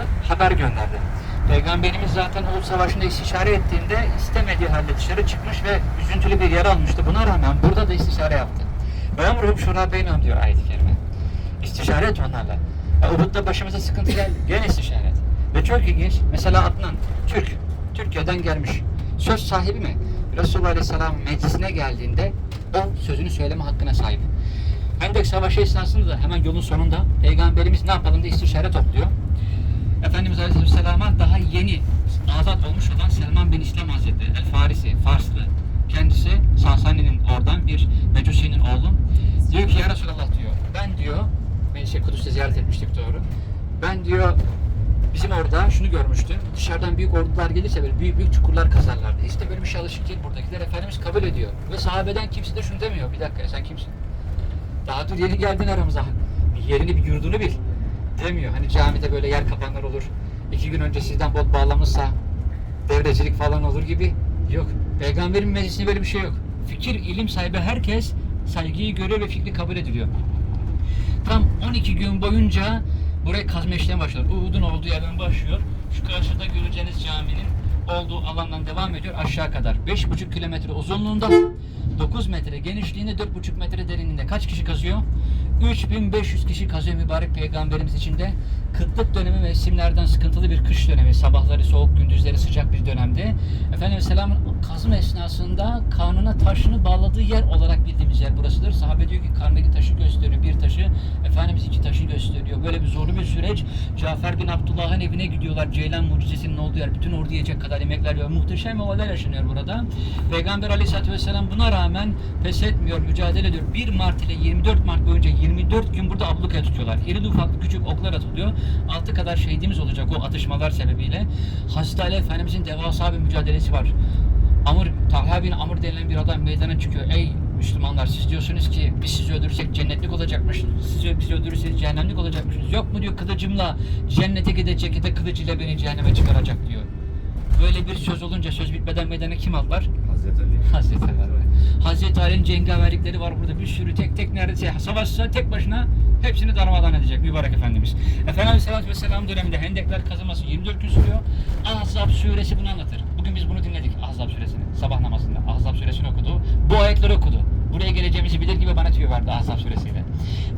yaptı? Haber gönderdi. Peygamberimiz zaten Uhud Savaşı'nda istişare ettiğinde istemediği halde dışarı çıkmış ve üzüntülü bir yara almıştı. Buna rağmen burada da istişare yaptı. Ve emruhum şura diyor ayet-i kerime. İstişare et onlarla. Ya Uhud'da başımıza sıkıntı geldi. Gene istişare et. Ve çok ilginç. Mesela Adnan, Türk. Türkiye'den gelmiş. Söz sahibi mi? Resulullah Aleyhisselam meclisine geldiğinde o sözünü söyleme hakkına sahip. Hendek Savaşı esnasında da hemen yolun sonunda Peygamberimiz ne yapalım diye istişare topluyor. Efendimiz Aleyhisselam'a daha yeni azat olmuş olan Selman bin İslam Hazretleri, El Farisi, Farslı. Kendisi Sasani'nin oradan bir Mecusi'nin oğlu. Diyor ki ya Resulallah diyor, ben diyor, ben şey Kudüs'te ziyaret etmiştik doğru. Ben diyor, bizim orada şunu görmüştüm. Dışarıdan büyük ordular gelirse böyle büyük büyük çukurlar kazarlardı. İşte böyle bir şey alışık değil buradakiler. Efendimiz kabul ediyor. Ve sahabeden kimse de şunu demiyor. Bir dakika sen kimsin? Daha dur yeni geldin aramıza. Bir yerini bir yurdunu bil. Demiyor. Hani camide böyle yer kapanlar olur. İki gün önce sizden bot bağlamışsa devrecilik falan olur gibi. Yok. Peygamberin meclisinde böyle bir şey yok. Fikir, ilim sahibi herkes saygıyı görüyor ve fikri kabul ediliyor. Tam 12 gün boyunca buraya kazma işlemi başlıyor. Uhud'un olduğu yerden başlıyor. Şu karşıda göreceğiniz caminin olduğu alandan devam ediyor aşağı kadar. 5,5 kilometre uzunluğunda, 9 metre genişliğinde, 4,5 metre derinliğinde. Kaç kişi kazıyor? 3500 kişi kazıyor mübarek peygamberimiz için de. Kıtlık dönemi mevsimlerden sıkıntılı bir kış dönemi. Sabahları soğuk, gündüzleri sıcak bir dönemde. Efendimiz Selam'ın kazma esnasında karnına taşını bağladığı yer olarak bildiğimiz yer burasıdır. Sahabe diyor ki karnındaki taşı gösteriyor bir taşı. Efendimiz iki taşı gösteriyor. Böyle bir zorlu bir süreç. Cafer bin Abdullah'ın evine gidiyorlar. Ceylan mucizesinin olduğu yer. Bütün ordu yiyecek kadar yemekler yiyor. Muhteşem olaylar yaşanıyor burada. Peygamber Aleyhisselatü Vesselam buna rağmen pes etmiyor, mücadele ediyor. 1 Mart ile 24 Mart boyunca 24 gün burada ablukaya tutuyorlar. İri ufaklı küçük oklar atılıyor. Altı kadar şehidimiz olacak o atışmalar sebebiyle. Ali Efendimizin devasa bir mücadelesi var. Amr, Talha bin Amr denilen bir adam meydana çıkıyor. Ey Müslümanlar siz diyorsunuz ki biz sizi öldürürsek cennetlik olacakmış. Siz bizi öldürürseniz cehennemlik olacakmışsınız. Yok mu diyor kılıcımla cennete gidecek ya da kılıcıyla beni cehenneme çıkaracak diyor. Böyle bir söz olunca söz bitmeden meydana kim aldılar? Hazreti Ali. Hazreti Ali. Hazreti Ali'nin cengaverlikleri var burada bir sürü tek tek neredeyse savaşsa tek başına hepsini darmadan edecek mübarek Efendimiz. Efendimiz Aleyhisselatü Vesselam döneminde hendekler kazılması 24 gün sürüyor. Ahzab suresi bunu anlatır. Bugün biz bunu dinledik Ahzab suresini sabah namazında. Ahzab suresini okudu. Bu ayetleri okudu. Buraya geleceğimizi bilir gibi bana tüyo verdi Ahzab suresiyle.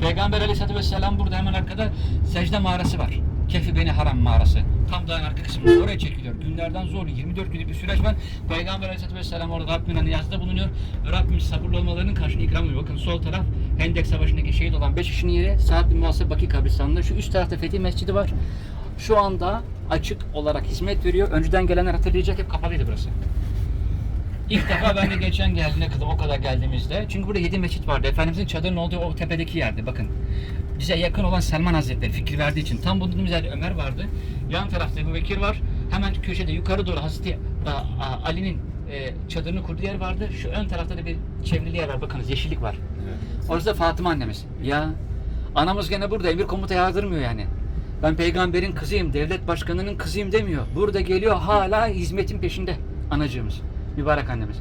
Peygamber Aleyhisselatü Vesselam burada hemen arkada secde mağarası var. Kefi Beni Haram mağarası. Tam dağın arka kısmında oraya çekiliyor. Günlerden zor 24 günlük bir süreç var. Peygamber Aleyhisselatü Vesselam orada Rabbine niyazda bulunuyor. Rabbim sabırlı olmalarının karşılığını ikram ediyor. Bakın sol taraf Hendek Savaşı'ndaki şehit olan 5 kişinin yeri Sa'd bin Muhaseb Baki kabristanlığı. Şu üst tarafta Fetih Mescidi var. Şu anda açık olarak hizmet veriyor. Önceden gelenler hatırlayacak hep kapalıydı burası. İlk defa ben de geçen geldiğinde kızım o kadar geldiğimizde. Çünkü burada yedi mescit vardı. Efendimizin çadırının olduğu o tepedeki yerde. Bakın. Bize yakın olan Selman Hazretleri fikir verdiği için. Tam bulunduğumuz yerde Ömer vardı. Yan tarafta Ebu Bekir var. Hemen köşede yukarı doğru Hazreti Ali'nin e, çadırını kurduğu yer vardı. Şu ön tarafta da bir çevrili yer var. Bakınız yeşillik var. Evet. Orası da Fatıma annemiz. Ya anamız gene burada emir komuta yağdırmıyor yani. Ben peygamberin kızıyım, devlet başkanının kızıyım demiyor. Burada geliyor hala hizmetin peşinde anacığımız. Mübarek annemiz.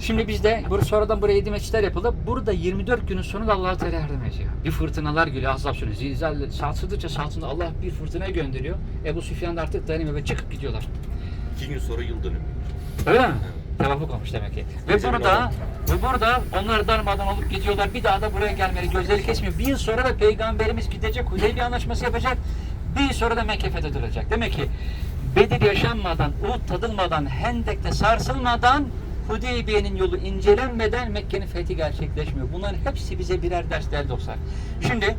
Şimdi bizde bur sonradan buraya yedi mescitler yapıldı. Burada 24 günün sonunda Allah Teala yardım ediyor. Bir fırtınalar geliyor Azap suresi. Zilzal sarsıldıkça sarsıldı Allah bir fırtına gönderiyor. Ebu Süfyan da artık dayanamıyor ve çıkıp gidiyorlar. İki gün sonra yıl dönümü. Öyle mi? Tevafuk olmuş demek ki. Ve burada ve burada onlar darmadan olup gidiyorlar. Bir daha da buraya gelmeli. Gözleri kesmiyor. Bir yıl sonra da peygamberimiz gidecek. Hudeybiye anlaşması yapacak. Bir yıl sonra da Mekke fethedilecek. Demek ki Bedir yaşanmadan, Uhud tadılmadan, Hendek'te sarsılmadan Hudeybiye'nin yolu incelenmeden Mekke'nin fethi gerçekleşmiyor. Bunların hepsi bize birer ders değerli dostlar. Şimdi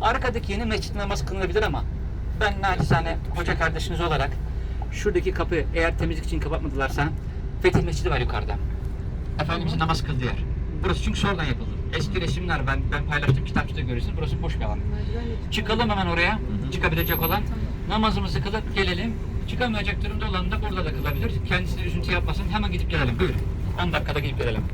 arkadaki yeni mescit namaz kılınabilir ama ben naçizane hoca kardeşiniz olarak şuradaki kapı eğer temizlik için kapatmadılarsa Fetih Mescidi var yukarıda. Efendimizin namaz kıldığı yer. Burası çünkü sonradan yapıldı. Eski resimler ben ben paylaştım kitapçıda görürsünüz. Burası boş bir alan. Çıkalım hemen oraya. Çıkabilecek olan. Namazımızı kılıp gelelim. Çıkamayacak durumda olan da burada da kılabilir. Kendisi üzüntü yapmasın. Hemen gidip gelelim. Buyurun. 10 dakikada gidip gelelim.